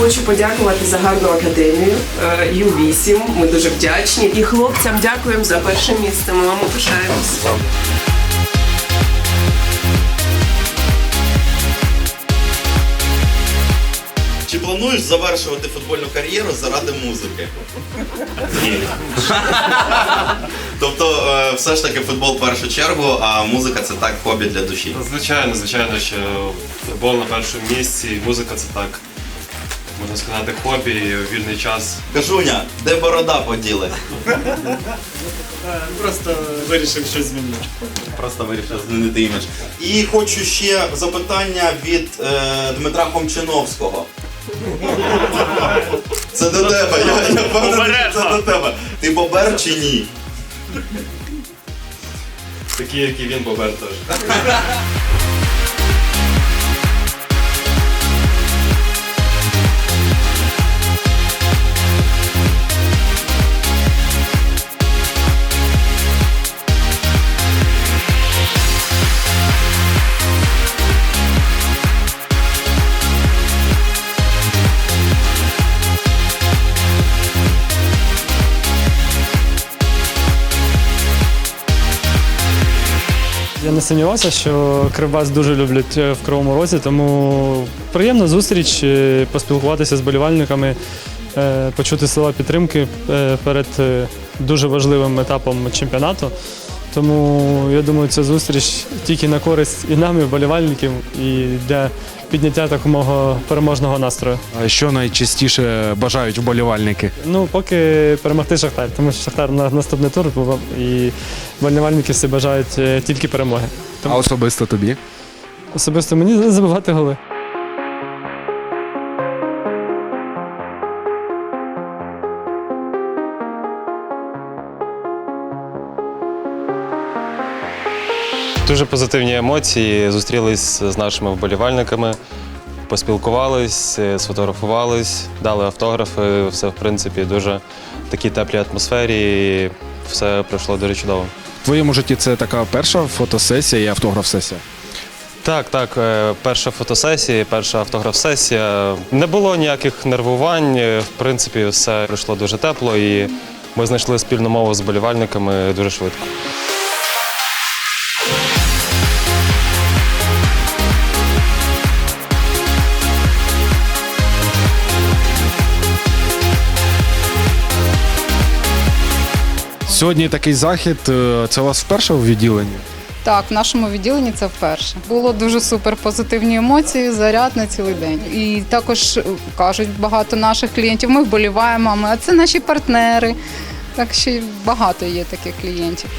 Хочу подякувати за гарну академію е, Ю-8. Ми дуже вдячні. І хлопцям дякуємо за перше місце. Ми вам пишаємось. Чи плануєш завершувати футбольну кар'єру заради музики? Ні. Тобто, е, все ж таки футбол в першу чергу, а музика це так хобі для душі. Звичайно, звичайно, що футбол на першому місці, музика це так, можна сказати, хобі, і вільний час. Кажуня, де борода поділась? Просто вирішив щось змінити. Просто вирішив змінити імідж. І хочу ще запитання від е, Дмитра Хомчиновського. Це до тебе, я, я впевнений, що це до тебе. Ти бобер чи ні? Такі, як і він, Бобер теж. Я не сумнівався, що Кривбас дуже люблять е, в Кривому Розі, тому приємна зустріч, е, поспілкуватися з болівальниками, е, почути слова підтримки перед дуже важливим етапом чемпіонату. Тому я думаю, ця зустріч тільки на користь і нам, і вболівальників, і для підняття такого переможного настрою. А Що найчастіше бажають вболівальники? Ну, поки перемогти Шахтар, тому що Шахтар на наступний тур був, і вболівальники всі бажають е, тільки перемоги. А особисто тобі? Особисто мені не забивати голи. Дуже позитивні емоції. Зустрілись з нашими вболівальниками, поспілкувались, е, сфотографувались, дали автографи. Все, в принципі, дуже в такій теплій атмосфері. і Все пройшло дуже чудово. В твоєму житті це така перша фотосесія і автограф-сесія. Так, так, е, перша фотосесія, перша автограф-сесія. Не було ніяких нервувань. е, В принципі, все пройшло дуже тепло і ми знайшли спільну мову з вболівальниками дуже швидко. Сьогодні такий захід. е, Це у вас вперше у відділенні? Так, в нашому відділенні це вперше. Було дуже супер позитивні емоції, заряд на цілий день. І також е, кажуть багато наших клієнтів. Ми вболіваємо, а це наші партнери. Так що багато є таких клієнтів.